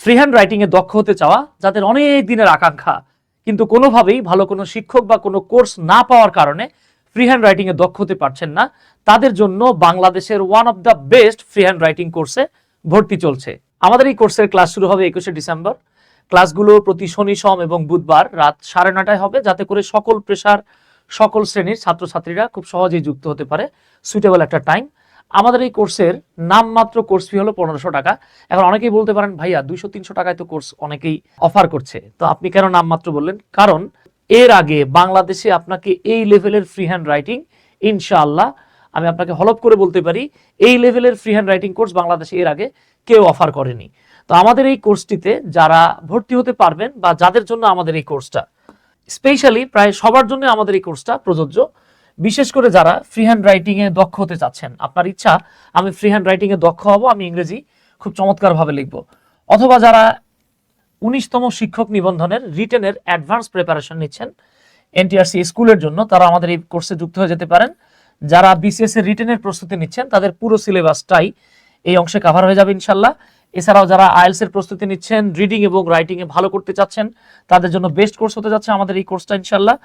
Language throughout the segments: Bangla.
ফ্রি হ্যান্ড রাইটিংয়ে দক্ষ হতে চাওয়া যাদের অনেক দিনের আকাঙ্ক্ষা। কিন্তু কোনোভাবেই ভালো কোনো শিক্ষক বা কোনো কোর্স না পাওয়ার কারণে ফ্রি হ্যান্ড রাইটিংয়ে দক্ষ হতে পারছেন না। তাদের জন্য বাংলাদেশের one of the best free handwriting কোর্সে ভর্তি চলছে। আমাদের এই কোর্সের ক্লাস শুরু হবে একুশে ডিসেম্বর। ক্লাসগুলো প্রতি শনি, সোম এবং বুধবার রাত সাড়ে নটায় হবে, যাতে করে সকল পেশার সকল শ্রেণির ছাত্রছাত্রীরা খুব সহজেই যুক্ত হতে পারে। সুইটেবল একটা টাইম আমাদের এই কোর্সের নামমাত্র কোর্স ফি হলো পনেরোশো টাকা। এখন অনেকেই বলতে পারেন, ভাইয়া, দুইশো, তিনশো টাকায় তো কোর্স অনেকেই অফার করছে। তো আপনি কেন নামমাত্র বললেন? কারণ এর আগে বাংলাদেশে আপনাকে এই লেভেলের ফ্রি হ্যান্ড রাইটিং ইনশাআল্লাহ, আমি আপনাকে হলপ করে বলতে পারি, এই লেভেলের ফ্রি হ্যান্ড রাইটিং কোর্স বাংলাদেশে এর আগে কেউ অফার করেনি। তো আমাদের এই কোর্সটিতে যারা ভর্তি হতে পারবেন বা যাদের জন্য আমাদের এই কোর্সটা স্পেশালি প্রায় সবার জন্য আমাদের এই কোর্সটা প্রযোজ্য। বিশেষ করে যারা ফ্রি হ্যান্ড রাইটিং এ দক্ষ হতে চাচ্ছেন, আপনার ইচ্ছা, আমি ফ্রি হ্যান্ড রাইটিং এ দক্ষ হব, আমি ইংরেজি খুব চমৎকারভাবে লিখব। অথবা যারা উনিশতম শিক্ষক নিবন্ধনের রিটেনের অ্যাডভান্স প্রিপারেশন নিচ্ছেন এনটিআরসি স্কুলের জন্য, তারা আমাদের এই কোর্সে যুক্ত হয়ে যেতে পারেন। যারা বিসিএস এর রিটেনের প্রস্তুতি নিচ্ছেন, তাদের পুরো সিলেবাসটাই এই অংশে কভার হয়ে যাবে ইনশাল্লাহ। এছাড়াও যারা আইএলস এর প্রস্তুতি নিচ্ছেন রিডিং এবং রাইটিং এ ভালো করতে চাচ্ছেন, তাদের জন্য বেস্ট কোর্স হতে যাচ্ছে আমাদের এই কোর্সটা ইনশাল্লাহ।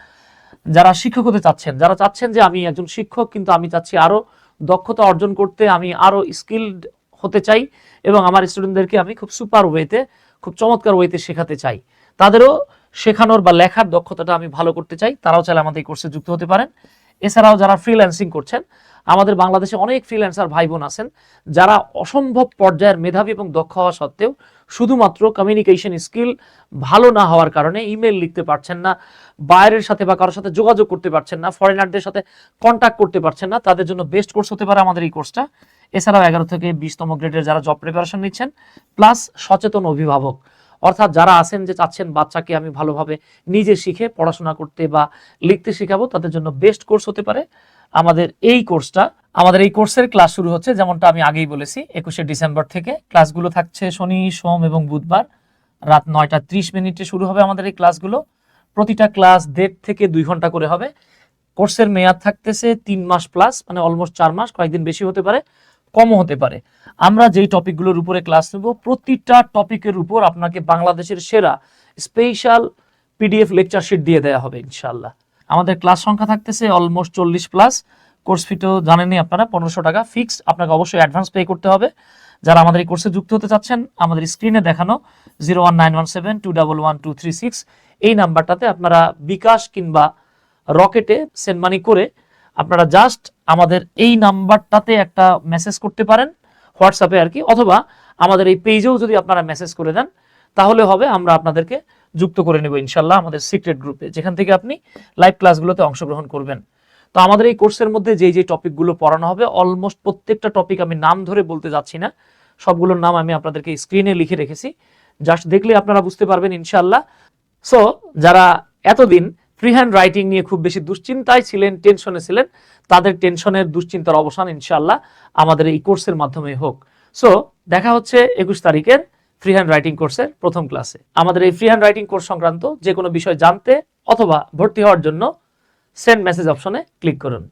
যারা শিক্ষক হতে চাচ্ছেন, যারা চাচ্ছেন যে আমি একজন শিক্ষক, কিন্তু আমি চাচ্ছি আরও দক্ষতা অর্জন করতে, আমি আরও স্কিলড হতে চাই এবং আমার স্টুডেন্টদেরকে আমি খুব সুপার ওয়েতে খুব চমৎকার ওয়েতে শেখাতে চাই। তাদেরও শেখানোর বা লেখার দক্ষতাটা আমি ভালো করতে চাই। তারাও চাইলে আমাদের এই কোর্সে যুক্ত হতে পারেন। এছাড়াও যারা ফ্রিল্যান্সিং করছেন, আমাদের বাংলাদেশে অনেক ফ্রিল্যান্সার ভাই বোন আছেন, যারা অসম্ভব পর্যায়ের মেধাবী এবং দক্ষ হওয়া সত্ত্বেও শুধুমাত্র কমিউনিকেশন স্কিল ভালো না হওয়ার কারণে ইমেল লিখতে পারছেন না বাইরের সাথে বা কারোর সাথে যোগাযোগ করতে পারছেন না ফরেনারদের সাথে কন্ট্যাক্ট করতে পারছেন না, তাদের জন্য বেস্ট কোর্স হতে পারে আমাদের এই কোর্সটা এছাড়াও এগারো থেকে বিশতম গ্রেডের যারা জব প্রিপারেশন নিচ্ছেন প্লাস সচেতন অভিভাবক। অর্থাৎ যারা আছেন যে চাচ্ছেন বাচ্চাকে আমি ভালোভাবে নিজে শিখে পড়াশোনা করতে বা লিখতে শেখাবো, তাদের জন্য বেস্ট কোর্স হতে পারে। আমাদের এই কোর্সটা আমাদের এই কোর্সের ক্লাস শুরু হচ্ছে, যেমনটা আমি আগেই বলেছি, একুশে ডিসেম্বর থেকে। ক্লাসগুলো থাকছে শনি, সোম এবং বুধবার। রাত নয়টা ত্রিশ মিনিটে শুরু হবে আমাদের এই ক্লাসগুলো প্রতিটা ক্লাস দেড় থেকে দুই ঘণ্টা করে হবে। কোর্সের মেয়াদ থাকতেছে তিন মাস প্লাস মানে অলমোস্ট চার মাস, কয়েকদিন বেশি হতে পারে। কমও হতে পারে। আমরা যেই টপিকগুলোর উপরে ক্লাস নেব, প্রতিটা টপিকের উপর আপনাকে বাংলাদেশের সেরা স্পেশাল পিডিএফ লেকচার শিট দিয়ে দেওয়া হবে ইনশাল্লাহ আমাদের ক্লাস সংখ্যা থাকতেছে অলমোস্ট চল্লিশ প্লাস। কোর্স ফিটও জানেনই আপনারা, পনেরোশো টাকা ফিক্সড। আপনাকে অবশ্যই অ্যাডভান্স পে করতে হবে। যারা আমাদের এই কোর্সে যুক্ত হতে চাচ্ছেন, আমাদের স্ক্রিনে দেখানো zero one nine one seven two double one two three six এই নাম্বারটাতে আপনারা বিকাশ কিংবা রকেটে সেন্ড মানি করে আপনারা জাস্ট আমাদের এই নাম্বারটাতে একটা মেসেজ করতে পারেন হোয়াটসঅ্যাপে আর কি, অথবা আমাদের এই পেজেও যদি আপনারা মেসেজ করে দেন, তাহলে হবে আমরা আপনাদেরকে যুক্ত করে নেব ইনশাল্লাহ আমাদের সিক্রেট গ্রুপে যেখান থেকে আপনি লাইভ ক্লাসগুলোতে অংশগ্রহণ করবেন। তো আমাদের এই কোর্সের মধ্যে যেই যে টপিকগুলো পড়ানো হবে অলমোস্ট প্রত্যেকটা টপিক আমি নাম ধরে বলতে যাচ্ছি না, সবগুলোর নাম আমি আপনাদেরকে স্ক্রিনে লিখে রেখেছি। জাস্ট দেখলে আপনারা বুঝতে পারবেন ইনশাল্লাহ। সো যারা এতদিন ফ্রি হ্যান্ড রাইটিং নিয়ে খুব বেশি দুশ্চিন্তায় ছিলেন, টেনশনে ছিলেন। তাদের টেনশনের দুশ্চিন্তার অবসান ইনশাল্লাহ আমাদের এই কোর্সের মাধ্যমে হোক। সো দেখা হচ্ছে একুশ তারিখের ফ্রি হ্যান্ড রাইটিং কোর্সের প্রথম ক্লাসে। আমাদের এই ফ্রি হ্যান্ড রাইটিং কোর্স সংক্রান্ত যে কোনো বিষয় জানতে অথবা ভর্তি হওয়ার জন্য সেন্ড মেসেজ অপশনে ক্লিক করুন।